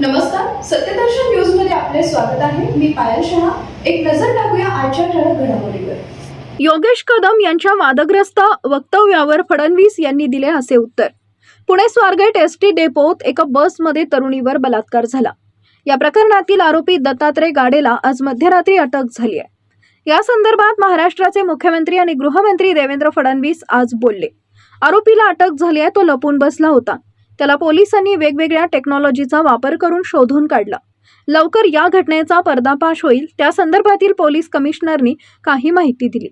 नमस्कार सत्यदर्शन न्यूजमध्ये आपले स्वागत आहे. मी पायल शहा. एक नजर टाकूया आजच्या ठळक घडामोडीवर. योगेश कदम यांच्या वादग्रस्त वक्तव्यावर फडणवीस यांनी दिले असे उत्तर. पुणे स्वारगेट एस टी डेपोत एका बसमध्ये तरुणीवर बलात्कार झाला. या प्रकरणातील आरोपी दत्तात्रय गाडेला आज मध्यरात्री अटक झाली आहे. या संदर्भात महाराष्ट्राचे मुख्यमंत्री आणि गृहमंत्री देवेंद्र फडणवीस आज बोलले. आरोपीला अटक झाली आहे तो लपून बसला होता. त्याला पोलिसांनी वेगवेगळ्या टेक्नॉलॉजीचा वापर करून शोधून काढला. लवकर या घटनेचा पर्दाफाश होईल त्या संदर्भातील पोलीस कमिशनरनी काही माहिती दिली.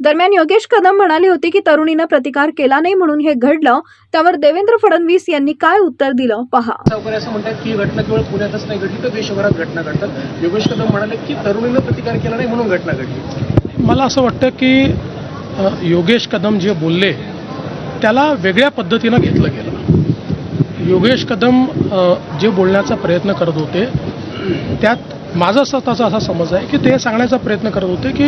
दरम्यान योगेश कदम म्हणाले होते की तरुणीनं प्रतिकार केला नाही म्हणून हे घडलं त्यावर देवेंद्र फडणवीस यांनी काय उत्तर दिलं पहा. सावकारी असं म्हणतात की घटना केवळ पुण्यातच नाही घडली तर देशभरात घटना घडतात. योगेश कदम म्हणाले की तरुणीनं प्रतिकार केला नाही म्हणून घटना घडली. मला असं वाटतं की योगेश कदम जे बोलले त्याला वेगळ्या पद्धतीनं घेतलं गेलं. योगेश कदम जे बोलण्याचा प्रयत्न करत होते त्यात माझा स्वतःचा असा समज आहे की ते सांगण्याचा प्रयत्न करत होते की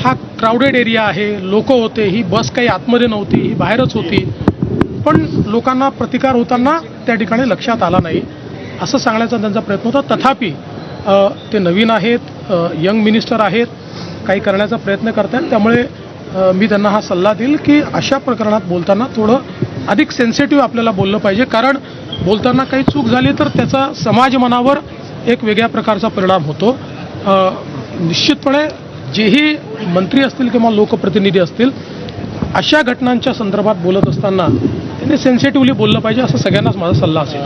हा क्राऊडेड एरिया आहे लोक होते ही बस काही आतमध्ये नव्हती ही बाहेरच होती. पण लोकांना प्रतिकार होताना त्या ठिकाणी लक्षात आला नाही. असं सांगण्याचा त्यांचा प्रयत्न होता. तथापि ते नवीन आहेत यंग मिनिस्टर आहेत काही करण्याचा प्रयत्न करतात त्यामुळे मी त्यांना हा सल्ला देईल की अशा प्रकरणात बोलताना थोडं अधिक सेन्सिटिव्ह आपल्याला बोललं पाहिजे. कारण बोलताना काही चूक झाली तर त्याचा समाज मनावर एक वेगळ्या प्रकारचा परिणाम होतो. निश्चितपणे जेही मंत्री असतील किंवा लोकप्रतिनिधी असतील अशा घटनांच्या संदर्भात बोलत असताना त्यांनी सेन्सिटिव्हली बोललं पाहिजे असं सगळ्यांनाच माझा सल्ला असेल.